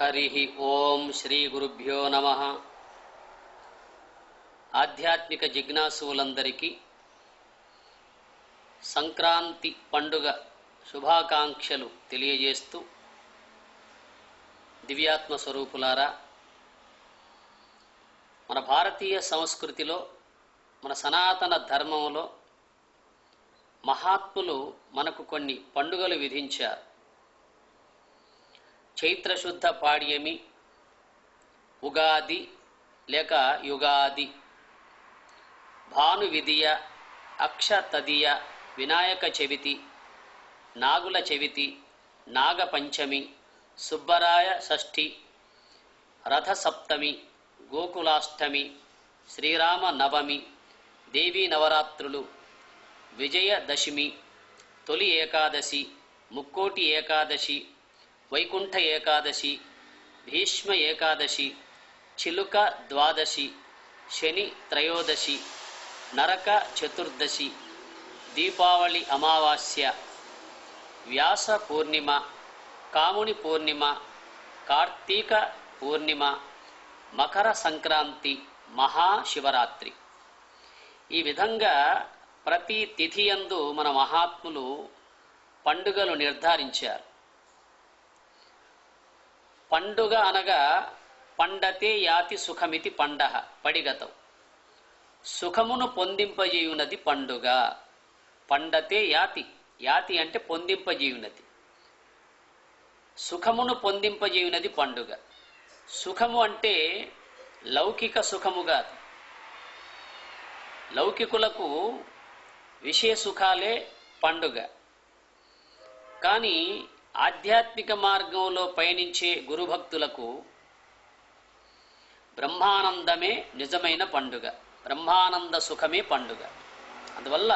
హరి ఓం శ్రీ గురుభ్యో నమ. ఆధ్యాత్మిక జిజ్ఞాసులందరికీ సంక్రాంతి పండుగ శుభాకాంక్షలు తెలియజేస్తూ దివ్యాత్మ స్వరూపులారా మన భారతీయ సంస్కృతిలో మన సనాతన ధర్మంలో మహాత్ములు మనకు కొన్ని పండుగలు విధించారు. చైత్రశుద్ధ పాడ్యమి ఉగాది లేక యుగాది. భాను విధియ అక్ష తదియ వినాయక చవితి నాగుల చవితి నాగపంచమి సుబ్బరాయ షష్ఠి రథసప్తమి గోకులాష్టమి శ్రీరామ నవమి దేవీ నవరాత్రులు విజయదశమి తొలి ఏకాదశి ముక్కోటి ఏకాదశి వైకుంఠ ఏకాదశి భీష్మ ఏకాదశి చిలుక ద్వాదశి శని త్రయోదశి నరక చతుర్దశి దీపావళి అమావాస్య వ్యాస పూర్ణిమ కాముని పూర్ణిమ కార్తీక పూర్ణిమ మకర సంక్రాంతి మహాశివరాత్రి. ఈ విధంగా ప్రతి తిథియందు మన మహాత్ములు పండుగలు నిర్ధారించారు. పండుగ అనగా పండతే యాతి సుఖమితి పండహ పడిగతం. సుఖమును పొందింపజేయునది పండుగ. పండతే యాతి యాతి అంటే పొందింపజేయునది. సుఖమును పొందింపజేయునది పండుగ. సుఖము అంటే లౌకిక సుఖము కాదు. లౌకికులకు విషయ సుఖాలే పండుగ. కానీ ఆధ్యాత్మిక మార్గంలో పయనించే గురుభక్తులకు బ్రహ్మానందమే నిజమైన పండుగ బ్రహ్మానంద సుఖమే పండుగ. అందువల్ల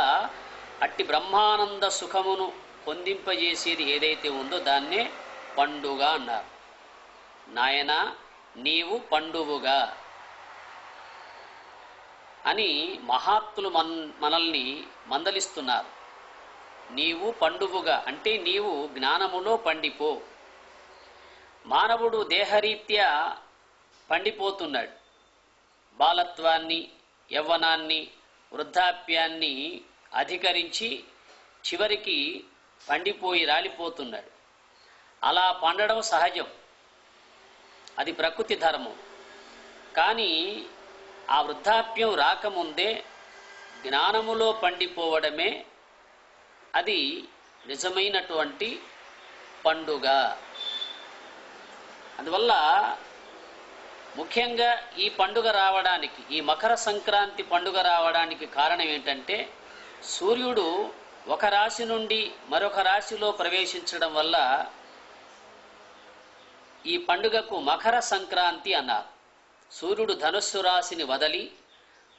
అట్టి బ్రహ్మానంద సుఖమును పొందింపజేసేది ఏదైతే ఉందో దాన్నే పండుగ అన్నారు. నాయన నీవు పండువుగా అని మహాత్ములు మన్ మనల్ని మందలిస్తున్నారు. నీవు పండువుగా అంటే నీవు జ్ఞానములో పండిపో. మానవుడు దేహరీత్యా పండిపోతున్నాడు. బాలత్వాన్ని యవ్వనాన్ని వృద్ధాప్యాన్ని అధికరించి చివరికి పండిపోయి రాలిపోతున్నాడు. అలా పండడం సహజం. అది ప్రకృతి ధర్మం. కానీ ఆ వృద్ధాప్యం రాకముందే జ్ఞానములో పండిపోవడమే అది నిజమైనటువంటి పండుగ. అందువల్ల ముఖ్యంగా ఈ పండుగ రావడానికి ఈ మకర సంక్రాంతి పండుగ రావడానికి కారణం ఏంటంటే సూర్యుడు ఒక రాశి నుండి మరొక రాశిలో ప్రవేశించడం వల్ల ఈ పండుగకు మకర సంక్రాంతి అన్నారు. సూర్యుడు ధనుస్సు రాశిని వదలి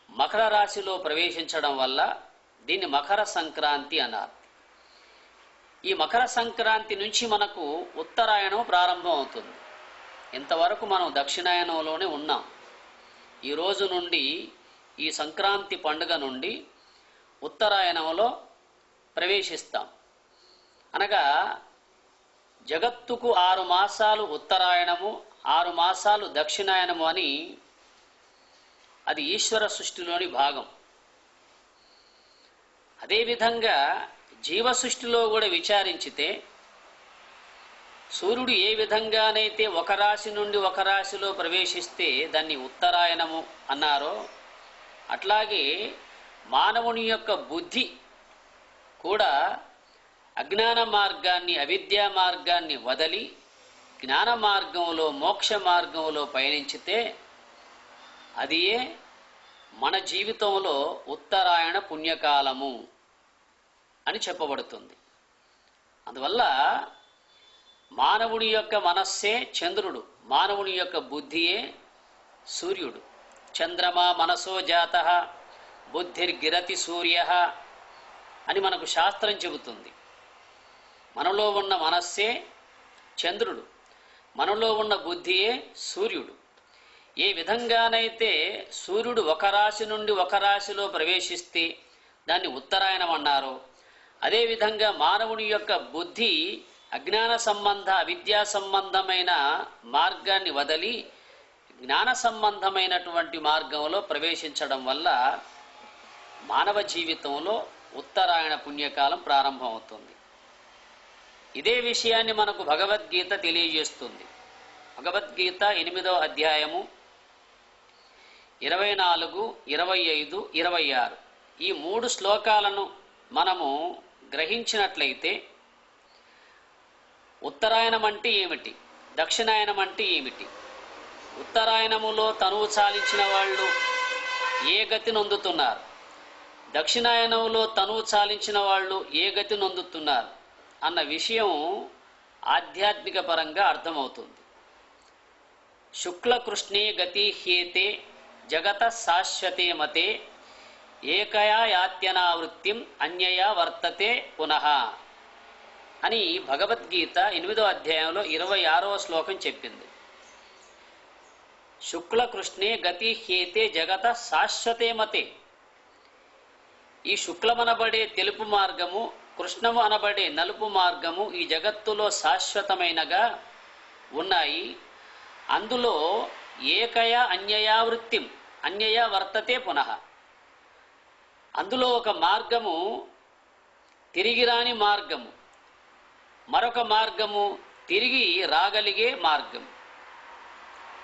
మకర రాశిలో ప్రవేశించడం వల్ల దీన్ని మకర సంక్రాంతి అన్నారు. ఈ మకర సంక్రాంతి నుంచి మనకు ఉత్తరాయణం ప్రారంభం అవుతుంది. ఇంతవరకు మనం దక్షిణాయనంలోనే ఉన్నాం. ఈ రోజు నుండి ఈ సంక్రాంతి పండుగ నుండి ఉత్తరాయణంలో ప్రవేశిస్తాం. అనగా జగత్తుకు ఆరు మాసాలు ఉత్తరాయణము ఆరు మాసాలు దక్షిణాయనము అని అది ఈశ్వర సృష్టిలోని భాగం. అదేవిధంగా జీవ సృష్టిలో కూడా విచారించితే సూర్యుడు ఏ విధంగానైతే ఒక రాశి నుండి ఒక రాశిలో ప్రవేశిస్తే దాన్ని ఉత్తరాయణము అన్నారో అట్లాగే మానవుని యొక్క బుద్ధి కూడా అజ్ఞాన మార్గాన్ని అవిద్యా మార్గాన్ని వదలి జ్ఞాన మార్గంలో మోక్ష మార్గంలో పయనించితే అదియే మన జీవితంలో ఉత్తరాయణ పుణ్యకాలము. అని చెప్పబడుతుంది. అందువల్ల మానవుని యొక్క మనస్సే చంద్రుడు మానవుని యొక్క బుద్ధియే సూర్యుడు. చంద్రమా మనసో జాత బుద్ధిర్గిరతి సూర్య అని మనకు శాస్త్రం చెబుతుంది. మనలో ఉన్న మనస్సే చంద్రుడు మనలో ఉన్న బుద్ధియే సూర్యుడు. ఏ విధంగానైతే సూర్యుడు ఒక రాశి నుండి ఒక రాశిలో ప్రవేశిస్తే దాన్ని ఉత్తరాయణం అన్నారో అదేవిధంగా మానవుని యొక్క బుద్ధి అజ్ఞాన సంబంధ అవిద్యా సంబంధమైన మార్గాన్ని వదిలి జ్ఞాన సంబంధమైనటువంటి మార్గంలో ప్రవేశించడం వల్ల మానవ జీవితంలో ఉత్తరాయణ పుణ్యకాలం ప్రారంభమవుతుంది. ఇదే విషయాన్ని మనకు భగవద్గీత తెలియజేస్తుంది. భగవద్గీత ఎనిమిదవ అధ్యాయము ఇరవై నాలుగు ఇరవై ఐదు ఇరవై ఆరు. ఈ మూడు శ్లోకాలను మనము గ్రహించినట్లయితే ఉత్తరాయణం అంటే ఏమిటి? దక్షిణాయనం అంటే ఏమిటి? ఉత్తరాయణములో తనువు చాలించిన వాళ్ళు ఏ గతి నొందుతున్నారు? దక్షిణాయనంలో తనువు చాలించిన వాళ్ళు ఏ గతి నొందుతున్నారు? అన్న విషయం ఆధ్యాత్మిక పరంగా అర్థమవుతుంది. శుక్లకృష్ణే గతి హేతే జగత శాశ్వతే మతే ఏకయా యాత్యనావృత్తిం అన్యయా వర్తతే పునః అని భగవద్గీత ఎనిమిదో అధ్యాయంలో ఇరవై ఆరవ శ్లోకం చెప్పింది. శుక్లకృష్ణే గతి హేతే జగత శాశ్వతే మతే. ఈ శుక్లమనబడే తెలుపు మార్గము కృష్ణము అనబడే నలుపు మార్గము ఈ జగత్తులో శాశ్వతమైనగా ఉన్నాయి. అందులో ఏకయ అన్యయా వృత్తిం అన్యయా వర్తతే పునః. అందులో ఒక మార్గము తిరిగి రాని మార్గము. మరొక మార్గము తిరిగి రాగలిగే మార్గం.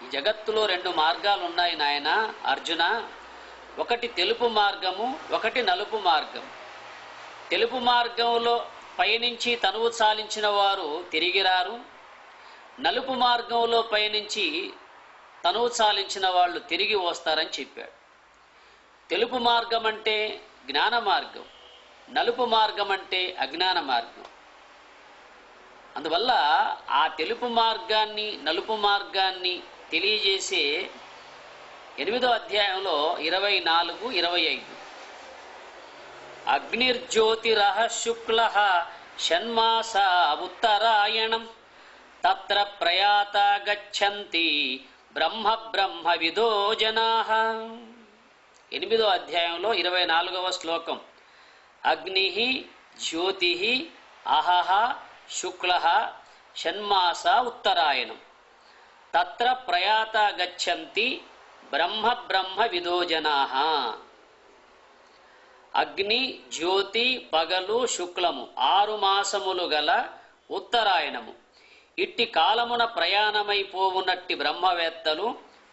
ఈ జగత్తులో రెండు మార్గాలు ఉన్నాయి నాయన అర్జున. ఒకటి తెలుపు మార్గము ఒకటి నలుపు మార్గం. తెలుపు మార్గంలో పయనించి తనువు చాలించిన వారు తిరిగి రారు. నలుపు మార్గంలో పయనించి తనువు చాలించిన వాళ్ళు తిరిగి వస్తారని చెప్పాడు. తెలుపు మార్గం అంటే జ్ఞాన మార్గం నలుపు మార్గం అంటే అజ్ఞాన మార్గం. అందువల్ల ఆ తెలుపు మార్గాన్ని నలుపు మార్గాన్ని తెలియజేసే ఎనిమిదో అధ్యాయంలో ఇరవై నాలుగు ఇరవై ఐదు. అగ్నిర్జ్యోతిరహ శుక్ల షణ్మాస ఉత్తరాయణం తత్ర ప్రయాత గచ్చంతి బ్రహ్మ బ్రహ్మ విదో జనా. ఎనిమిదో అధ్యాయంలో ఇరవై నాలుగవ శ్లోకం. అగ్ని జ్యోతి అహహ శుక్ల షణ్మాస ఉత్తరాయణం. తత్ర ప్రయాత గచ్చంతి బ్రహ్మ బ్రహ్మ విదోజనా అగ్ని జ్యోతి పగలు శుక్లము ఆరు మాసములు గల ఉత్తరాయణము. ఇట్టి కాలమున ప్రయాణమైపోవునట్టి బ్రహ్మవేత్తలు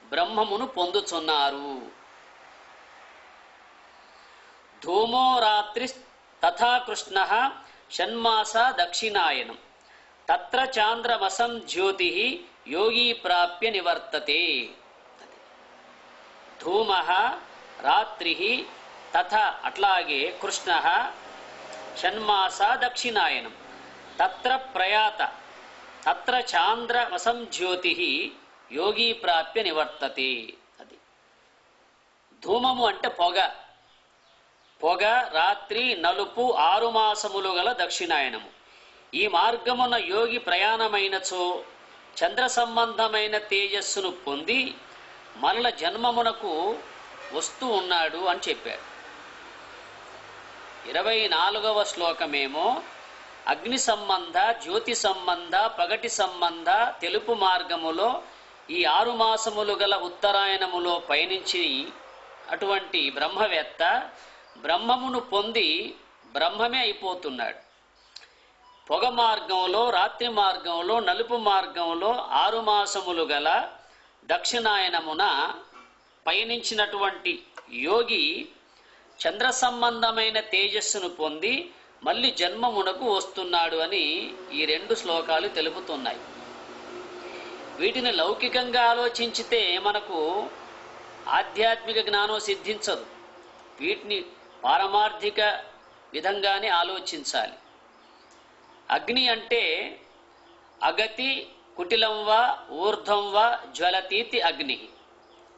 బ్రహ్మమును పొందుచున్నారు. ధూమో రాత్రి తథా కృష్ణ షణ్మాస దక్షిణాయనం. తత్ర చాంద్రమసం జ్యోతి యోగి ప్రాప్య నివర్తతే. ధూమ రాత్రి తథ అట్లాగే కృష్ణ షణ్మాస దక్షిణాయనం. తత్ర ప్రయాత తత్ర చాంద్రమసం జ్యోతి యోగి ప్రాప్య నివర్తతే. అది. ధూమము అంటే పొగ. పొగ రాత్రి నలుపు ఆరు మాసములు గల దక్షిణాయనము. ఈ మార్గమున యోగి ప్రయాణమైనచో చంద్ర సంబంధమైన తేజస్సును పొంది మరల జన్మమునకు వస్తూ ఉన్నాడు అని చెప్పాడు ఇరవై నాలుగవ శ్లోకమేమో అగ్ని సంబంధ జ్యోతి సంబంధ పగటి సంబంధ తెలుపు మార్గములో ఈ ఆరు మాసములు గల ఉత్తరాయణములో పయనించి అటువంటి బ్రహ్మవేత్త బ్రహ్మమును పొంది బ్రహ్మమే అయిపోతున్నాడు. పొగ మార్గంలో రాత్రి మార్గంలో నలుపు మార్గంలో ఆరు మాసములు గల దక్షిణాయనమున పయనించినటువంటి యోగి చంద్ర సంబంధమైన తేజస్సును పొంది మళ్ళీ జన్మమునకు వస్తున్నాడు అని ఈ రెండు శ్లోకాలు తెలుపుతున్నాయి. వీటిని లౌకికంగా ఆలోచించితే మనకు ఆధ్యాత్మిక జ్ఞానం సిద్ధించదు. వీటిని పారమార్థిక విధంగానే ఆలోచించాలి. అగ్ని అంటే అగతి కుటిలం వా ఊర్ధ్వం వా జ్వలతీతి అగ్ని.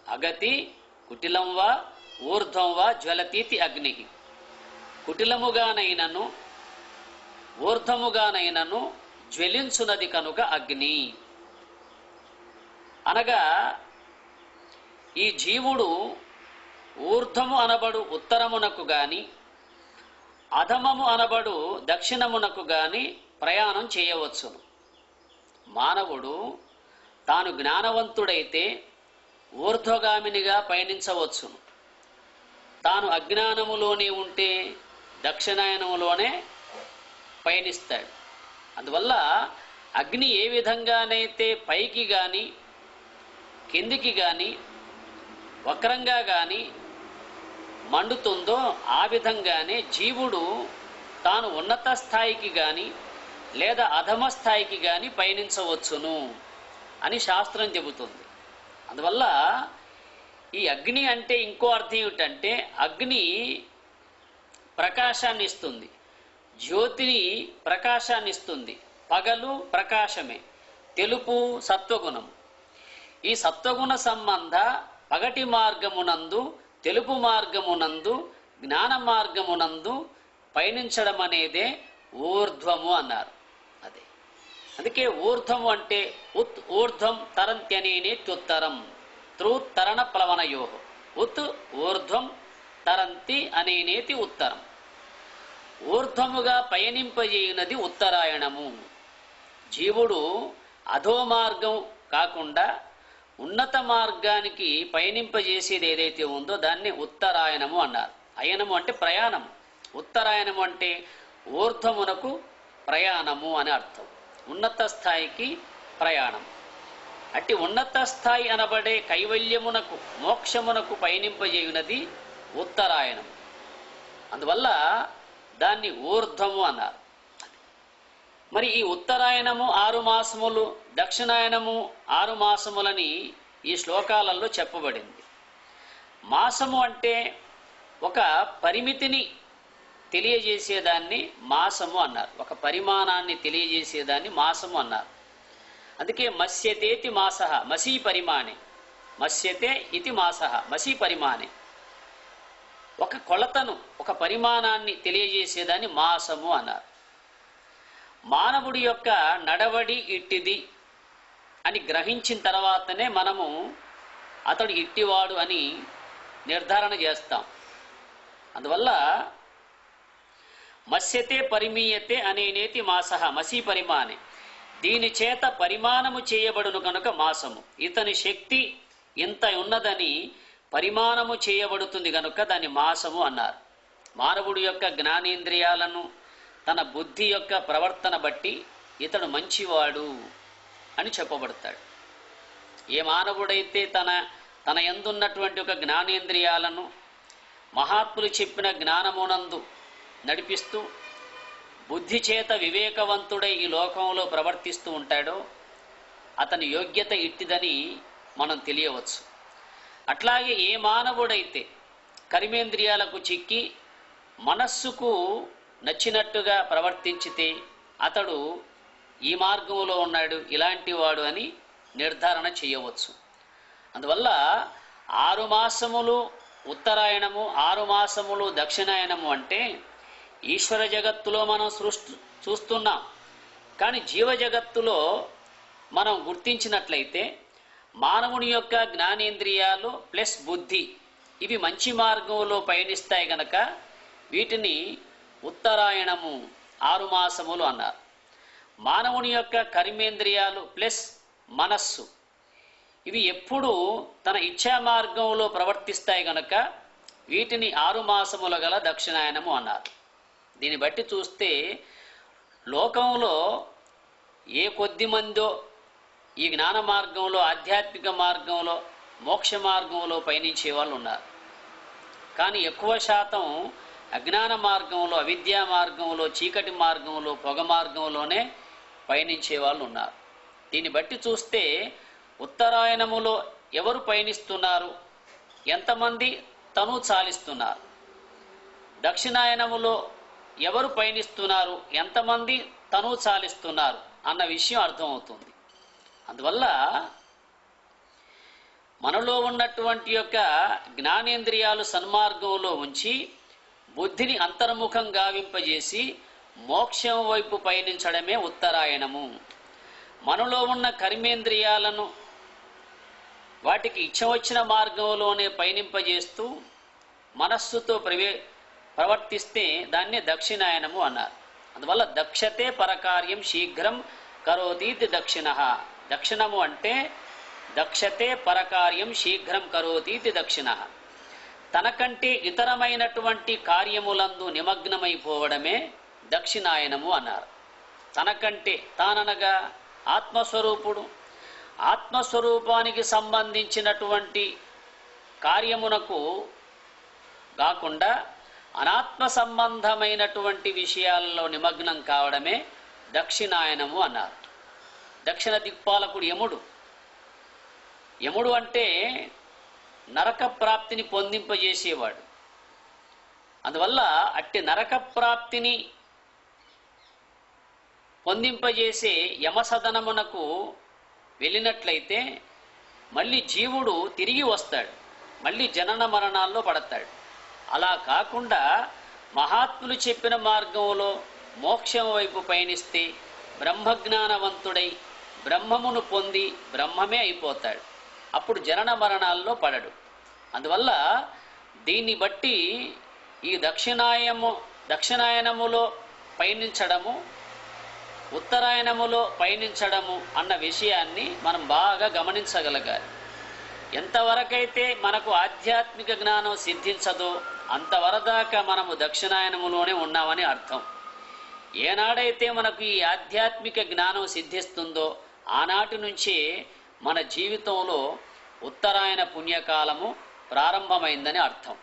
అగతి కుటిలం వా ఊర్ధ్వం వా జ్వలతీతి అగ్ని. కుటిలముగానైనను ఊర్ధముగానైనను జ్వలించునది కనుక అగ్ని. అనగా ఈ జీవుడు ఊర్ధము అనబడు ఉత్తరమునకు గాని అధమము అనబడు దక్షిణమునకు గాని ప్రయాణం చేయవచ్చును. మానవుడు తాను జ్ఞానవంతుడైతే ఊర్ధ్వగామినిగా పయనించవచ్చును. తాను అజ్ఞానములోనే ఉంటే దక్షిణాయనములోనే పయనిస్తాడు. అందువల్ల అగ్ని ఏ విధంగానైతే పైకి కానీ కిందికి కానీ వక్రంగా కానీ మండుతుందో ఆ విధంగానే జీవుడు తాను ఉన్నత స్థాయికి కానీ లేదా అధమ స్థాయికి కానీ పయనించవచ్చును అని శాస్త్రం చెబుతుంది. అందువల్ల ఈ అగ్ని అంటే ఇంకో అర్థం ఏమిటంటే అగ్ని ప్రకాశాన్ని ఇస్తుంది. జ్యోతిని ప్రకాశాన్ని ఇస్తుంది. పగలు ప్రకాశమే. తెలుపు సత్వగుణం. ఈ సత్వగుణ సంబంధ పగటి మార్గమునందు తెలుపు మార్గమునందు జ్ఞాన మార్గమునందు పయనించడం అనేదే ఊర్ధ్వము అన్నారు. అదే. అందుకే ఊర్ధ్వము అంటే ఉత్ ఊర్ధ్వం తరంత్యనేనే త్యుత్తరం. త్రుత్తరణ ప్లవనయో. ఉత్ ఊర్ధ్వం తరంతి అనేనేతి ఉత్తరం. ఊర్ధ్వముగా పయనింపజేయునది ఉత్తరాయణము. జీవుడు అధో మార్గం కాకుండా ఉన్నత మార్గానికి పయనింపజేసేది ఏదైతే ఉందో దాన్ని ఉత్తరాయణము అన్నారు. అయనము అంటే ప్రయాణం ఉత్తరాయణము అంటే ఊర్ధమునకు ప్రయాణము అని అర్థం. ఉన్నత స్థాయికి ప్రయాణం. అట్టి ఉన్నత స్థాయి అనబడే కైవల్యమునకు మోక్షమునకు పయనింపజేయునది ఉత్తరాయణం అందువల్ల దాన్ని ఊర్ధము అన్నారు. మరి ఈ ఉత్తరాయణము ఆరు మాసములు దక్షిణాయనము ఆరు మాసములని ఈ శ్లోకాలలో చెప్పబడింది. మాసము అంటే ఒక పరిమితిని తెలియజేసేదాన్ని మాసము అన్నారు. ఒక పరిమాణాన్ని తెలియజేసేదాన్ని మాసము అన్నారు. అందుకే మత్స్యతేతి మాస మసీ పరిమాణే. మత్స్యతే ఇది మాస మసీ పరిమాణే. ఒక కొలతను ఒక పరిమాణాన్ని తెలియజేసేదాన్ని మాసము అన్నారు. మానవుడి యొక్క నడవడి ఇట్టిది అని గ్రహించిన తర్వాతనే మనము అతడు ఇట్టివాడు అని నిర్ధారణ చేస్తాం. అందువల్ల మత్స్యతే పరిమీయతే అనేనేతి మాస మసీ పరిమాణే. దీని చేత పరిమాణము చేయబడును కనుక మాసము. ఇతని శక్తి ఇంత ఉన్నదని పరిమాణము చేయబడుతుంది కనుక దాన్ని మాసము అన్నారు. మానవుడి యొక్క జ్ఞానేంద్రియాలను తన బుద్ధి యొక్క ప్రవర్తన బట్టి ఇతడు మంచివాడు అని చెప్పబడతాడు. ఏ మానవుడైతే తన తన ఎందున్నటువంటి ఒక జ్ఞానేంద్రియాలను మహాత్ములు చెప్పిన జ్ఞానమునందు నడిపిస్తూ బుద్ధి చేత వివేకవంతుడై ఈ లోకంలో ప్రవర్తిస్తూ ఉంటాడో అతని యోగ్యత ఇట్టిదని మనం తెలియవచ్చు. అట్లాగే ఏ మానవుడైతే కర్మేంద్రియాలకు చిక్కి మనస్సుకు నచ్చినట్టుగా ప్రవర్తించితే అతడు ఈ మార్గంలో ఉన్నాడు ఇలాంటి వాడు అని నిర్ధారణ చేయవచ్చు. అందువల్ల ఆరు మాసములు ఉత్తరాయణము ఆరు మాసములు దక్షిణాయనము అంటే ఈశ్వర జగత్తులో మనం సృష్టి చూస్తున్నాం. కానీ జీవ జగత్తులో మనం గుర్తించినట్లయితే మానవుని యొక్క జ్ఞానేంద్రియాలు ప్లస్ బుద్ధి ఇవి మంచి మార్గంలో పయనిస్తాయి గనక వీటిని ఉత్తరాయణము ఆరు మాసములు అన్నారు. మానవుని యొక్క కర్మేంద్రియాలు ప్లస్ మనస్సు ఇవి ఎప్పుడూ తన ఇచ్ఛా మార్గంలో ప్రవర్తిస్తాయి గనక వీటిని ఆరు మాసముల గల దక్షిణాయనము అన్నారు. దీన్ని బట్టి చూస్తే లోకంలో ఏ కొద్ది మందో ఈ జ్ఞాన మార్గంలో ఆధ్యాత్మిక మార్గంలో మోక్ష మార్గంలో పయనించే వాళ్ళు ఉన్నారు. కానీ ఎక్కువ శాతం అజ్ఞాన మార్గంలో అవిద్యా మార్గంలో చీకటి మార్గంలో పొగ మార్గంలోనే పయనించే వాళ్ళు ఉన్నారు. దీన్ని బట్టి చూస్తే ఉత్తరాయణములో ఎవరు పయనిస్తున్నారు? ఎంతమంది తను చాలిస్తున్నారు? దక్షిణాయనములో ఎవరు పయనిస్తున్నారు? ఎంతమంది తను చాలిస్తున్నారు? అన్న విషయం అర్థమవుతుంది. అందువల్ల మనలో ఉన్నటువంటి యొక్క జ్ఞానేంద్రియాలు సన్మార్గంలో ఉంచి బుద్ధిని అంతర్ముఖం గావింపజేసి మోక్షం వైపు పయనించడమే ఉత్తరాయణము. మనలో ఉన్న కర్మేంద్రియాలను వాటికి ఇచ్చ వచ్చిన మార్గంలోనే పయనింపజేస్తూ మనస్సుతో ప్రవే ప్రవర్తిస్తే దాన్నే దక్షిణాయనము అన్నారు. అందువల్ల దక్షతే పరకార్యం శీఘ్రం కరోతీతి దక్షిణ. దక్షిణము అంటే దక్షతే పరకార్యం శీఘ్రం కరోతీతి దక్షిణ. తనకంటే ఇతరమైనటువంటి కార్యములందు నిమగ్నమైపోవడమే దక్షిణాయనము అన్నారు. తనకంటే తాననగా ఆత్మస్వరూపుడు ఆత్మస్వరూపానికి సంబంధించినటువంటి కార్యమునకు కాకుండా అనాత్మ సంబంధమైనటువంటి విషయాల్లో నిమగ్నం కావడమే దక్షిణాయనము అన్నారు. దక్షిణ దిక్పాలకుడు యముడు. యముడు అంటే నరక ప్రాప్తిని పొందింపజేసేవాడు. అందువల్ల అట్టి నరక ప్రాప్తిని పొందింపజేసే యమసదనమునకు వెళ్ళినట్లయితే మళ్ళీ జీవుడు తిరిగి వస్తాడు. మళ్ళీ జనన మరణాల్లో పడతాడు. అలా కాకుండా మహాత్ములు చెప్పిన మార్గంలో మోక్షం వైపు పయనిస్తే బ్రహ్మజ్ఞానవంతుడై బ్రహ్మమును పొంది బ్రహ్మమే అయిపోతాడు. అప్పుడు జనన మరణాల్లో పడడు. అందువల్ల దీన్ని బట్టి ఈ దక్షిణాయము దక్షిణాయనములో పయనించడము ఉత్తరాయణములో పయనించడము అన్న విషయాన్ని మనం బాగా గమనించగలగాలి. ఎంతవరకైతే మనకు ఆధ్యాత్మిక జ్ఞానం సిద్ధించదో అంతవరదాకా మనము దక్షిణాయనములోనే ఉన్నామని అర్థం. ఏనాడైతే మనకు ఈ ఆధ్యాత్మిక జ్ఞానం సిద్ధిస్తుందో ఆనాటి నుంచే మన జీవితంలో ఉత్తరాయణ పుణ్యకాలము ప్రారంభమైందని అర్థం.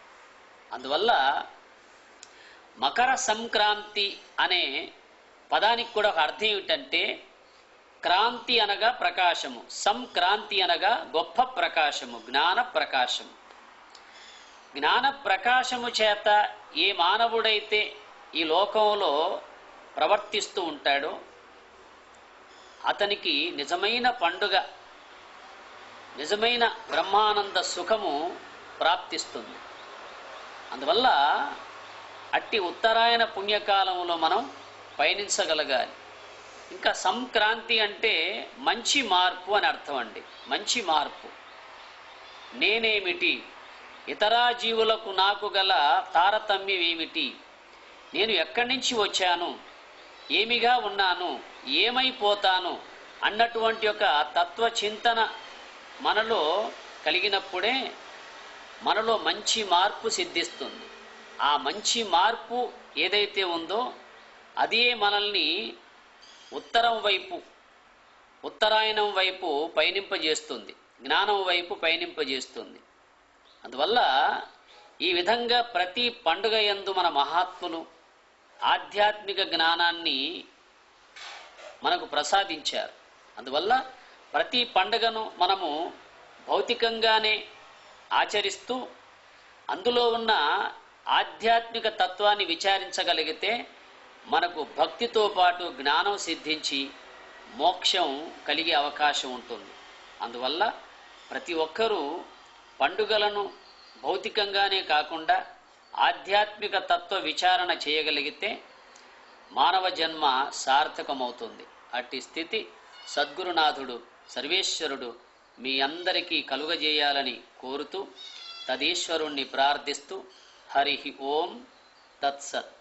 అందువల్ల మకర సంక్రాంతి అనే పదానికి కూడా ఒక అర్థం ఏమిటంటే క్రాంతి అనగా ప్రకాశము సంక్రాంతి అనగా గొప్ప ప్రకాశము జ్ఞాన ప్రకాశము. జ్ఞాన ప్రకాశము చేత ఏ మానవుడైతే ఈ లోకంలో ప్రవర్తిస్తూ ఉంటాడో అతనికి నిజమైన పండుగ నిజమైన బ్రహ్మానంద సుఖము ప్రాప్తిస్తుంది. అందువల్ల అట్టి ఉత్తరాయణ పుణ్యకాలంలో మనం పయనించగలగాలి. ఇంకా సంక్రాంతి అంటే మంచి మార్పు అని అర్థం అండి. మంచి మార్పు. నేనేమిటి? ఇతరా జీవులకు నాకు గల తారతమ్యం ఏమిటి? నేను ఎక్కడి నుంచి వచ్చాను? ఏమిగా ఉన్నాను? ఏమైపోతాను? అన్నటువంటి ఒక తత్వ చింతన మనలో కలిగినప్పుడే మనలో మంచి మార్పు సిద్ధిస్తుంది. ఆ మంచి మార్పు ఏదైతే ఉందో అదే మనల్ని ఉత్తరం వైపు ఉత్తరాయణం వైపు పయనింపజేస్తుంది. జ్ఞానం వైపు పయనింపజేస్తుంది. అందువల్ల ఈ విధంగా ప్రతి పండుగ యందు మన మహాత్ములు ఆధ్యాత్మిక జ్ఞానాన్ని మనకు ప్రసాదించారు. అందువల్ల ప్రతి పండుగను మనము భౌతికంగానే ఆచరిస్తూ అందులో ఉన్న ఆధ్యాత్మిక తత్వాన్ని విచారించగలిగితే మనకు భక్తితో పాటు జ్ఞానం సిద్ధించి మోక్షం కలిగే అవకాశం ఉంటుంది. అందువల్ల ప్రతి ఒక్కరూ పండుగలను భౌతికంగానే కాకుండా ఆధ్యాత్మిక తత్వ విచారణ చేయగలిగితే మానవ జన్మ సార్థకమవుతుంది. అట్టి స్థితి సద్గురునాథుడు సర్వేశ్వరుడు మీ అందరికీ కలుగజేయాలని కోరుతూ తదీశ్వరుణ్ణి ప్రార్థిస్తూ హరి ఓం తత్సత్.